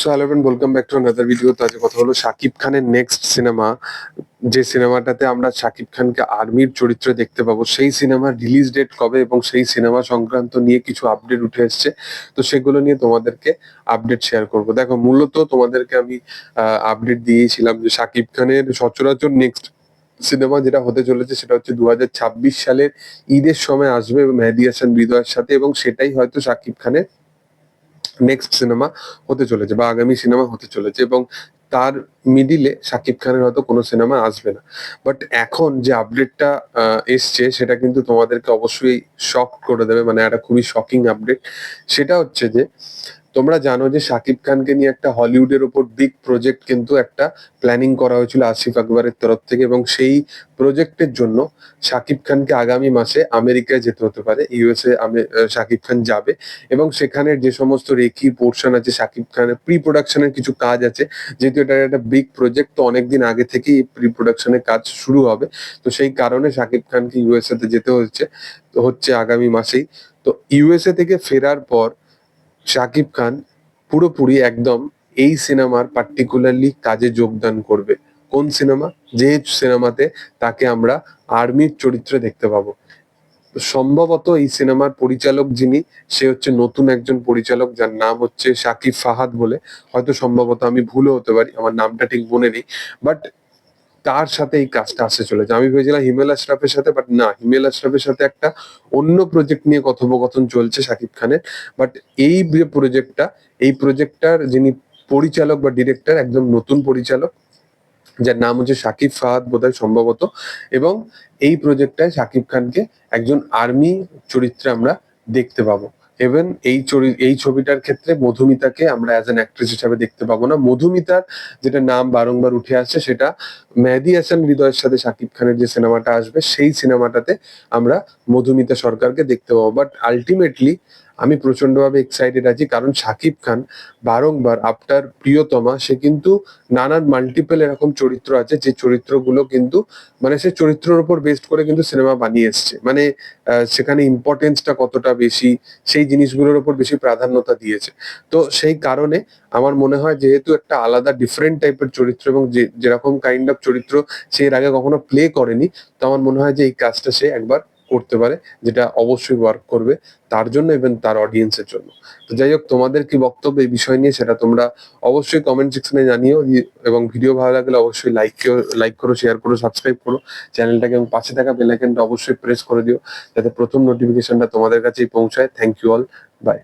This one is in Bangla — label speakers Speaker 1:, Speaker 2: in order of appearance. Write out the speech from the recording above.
Speaker 1: So hello friend welcome back to another video তো আজকে কথা হলো শাকিব খানের নেক্সট সিনেমা যে সিনেমাটাতে আমরা শাকিব খানকে আর্মির চরিত্রে দেখতে পাবো, সেই সিনেমার রিলিজ ডেট কবে এবং সেই সিনেমা সংক্রান্ত নিয়ে কিছু আপডেট উঠে এসছে। তো সেগুলো নিয়ে তোমাদেরকে আপডেট শেয়ার করব। দেখো, মূলত তোমাদেরকে আমি আপডেট দিয়েছিলাম যে শাকিব খানের সচরাচর নেক্সট সিনেমা যেটা হতে চলেছে সেটা হচ্ছে দু হাজার ছাব্বিশ সালের ঈদের সময় আসবে মেহেদি হাসান, হৃদয়ের সাথে এবং সেটাই হয়তো শাকিব খানের নেক্সট সিনেমা হতে চলেছে বা আগামী সিনেমা হতে চলেছে এবং তার মিডিলে সাকিব খানের হয়তো কোনো সিনেমা আসবে না। বাট এখন যে আপডেটটা এসছে, সেটা কিন্তু তোমাদেরকে অবশ্যই শক করে দেবে মানে একটা খুবই শকিং আপডেট সেটা হচ্ছে যে তোমরা জানো যে শাকিব খানকে নিয়ে একটা হলিউডের ওপর বিগ প্রজেক্ট কিন্তু একটা প্ল্যানিং করা হয়েছিল আসিফ আকবরের তরফ থেকে এবং সেই প্রজেক্টের জন্য শাকিব খানকে আগামী মাসে আমেরিকায় যেতে হতে পারে ইউএসএ শাকিব খান যাবে এবং সেখানের যে সমস্ত রেখি পোর্শন আছে, শাকিব খানের প্রি প্রোডাকশনের কিছু কাজ আছে, যেহেতু এটা একটা বিগ প্রজেক্ট তো অনেকদিন আগে থেকেই প্রি প্রোডাকশনের কাজ শুরু হবে। তো সেই কারণে শাকিব খানকে ইউএসএ তে যেতে হচ্ছে হচ্ছে আগামী মাসেই। তো ইউএসএ থেকে ফেরার পর শাকিব খান পুরোপুরি একদম এই সিনেমার পার্টিকুলারলি কাজে যোগদান করবে। কোন সিনেমা? যে সিনেমাতে তাকে আমরা আর্মির চরিত্রে দেখতে পাবো। সম্ভবত এই সিনেমার পরিচালক যিনি, সে হচ্ছে নতুন একজন পরিচালক যার নাম হচ্ছে সাকিব ফাহাদ বলে। হয়তো সম্ভবত আমি ভুলও হতে পারি, আমার নামটা ঠিক মনে নেই। বাট তার সাথে এই কাজটা আসতে চলেছে? আমি ভেবেছিলাম হিমেল আশরাফের সাথে বাট না, হিমেল আশরাফের সাথে একটা অন্য প্রজেক্ট নিয়ে কথোপকথন চলছে শাকিব খানের বাট এই যে প্রজেক্টটা এই প্রজেক্টটার যিনি পরিচালক বা ডিরেক্টর একদম নতুন পরিচালক, যার নাম হচ্ছে শাকিব ফাহাদ বোধহয় সম্ভবত, এবং এই প্রজেক্টটায় শাকিব খানকে একজন আর্মি চরিত্রে আমরা দেখতে পাবো। ইভেন এই এই ছবিটার ক্ষেত্রে মধুমিতাকে আমরা অ্যাজ অ্যান অ্যাক্ট্রেস হিসাবে দেখতে পাবো না। মধুমিতার যেটা নাম বারংবার উঠে আসছে সেটা মেহেদি হাসান হৃদয়ের সাথে শাকিব খানের যে সিনেমাটা আসবে, সেই সিনেমাটাতে আমরা মধুমিতা সরকারকে দেখতে পাবো। বাট আলটিমেটলি আমি প্রচন্ডভাবে এক্সাইটেড আছি, কারণ শাকিব খান বারংবার আফটার প্রিয়তমা, সে কিন্তু নানান মাল্টিপল এরকম চরিত্র আছে, যে চরিত্রগুলো কিন্তু মানে সে চরিত্রের উপর বেস্ট করে কিন্তু সিনেমা বানিয়ে এসছে। মানে সেখানে ইম্পর্টেন্সটা কতটা বেশি, সেই জিনিসগুলোর উপর বেশি প্রাধান্যতা দিয়েছে। তো সেই কারণে আমার মনে হয় যেহেতু একটা আলাদা ডিফারেন্ট টাইপের চরিত্র এবং যে, যেরকম কাইন্ড অফ চরিত্র সে এর আগে কখনো প্লে করেনি, তো আমার মনে হয় যে এই কাজটা সে একবার করতে পারে, যেটা অবশ্যই ওয়ার্ক করবে তার জন্য ইভেন তার অডিয়েন্সের জন্য। তো যাই হোক, তোমাদের কি বক্তব্য এই বিষয় নিয়ে সেটা তোমরা অবশ্যই কমেন্ট সেকশনে জানিও এবং ভিডিও ভালো লাগলে অবশ্যই লাইক লাইক করো শেয়ার করো সাবস্ক্রাইব করো। চ্যানেলটাকে এবং পাশে থাকা বেলাইকনটা অবশ্যই প্রেস করে দিও, যাতে প্রথম নোটিফিকেশনটা তোমাদের কাছেই পৌঁছায়। Thank you all by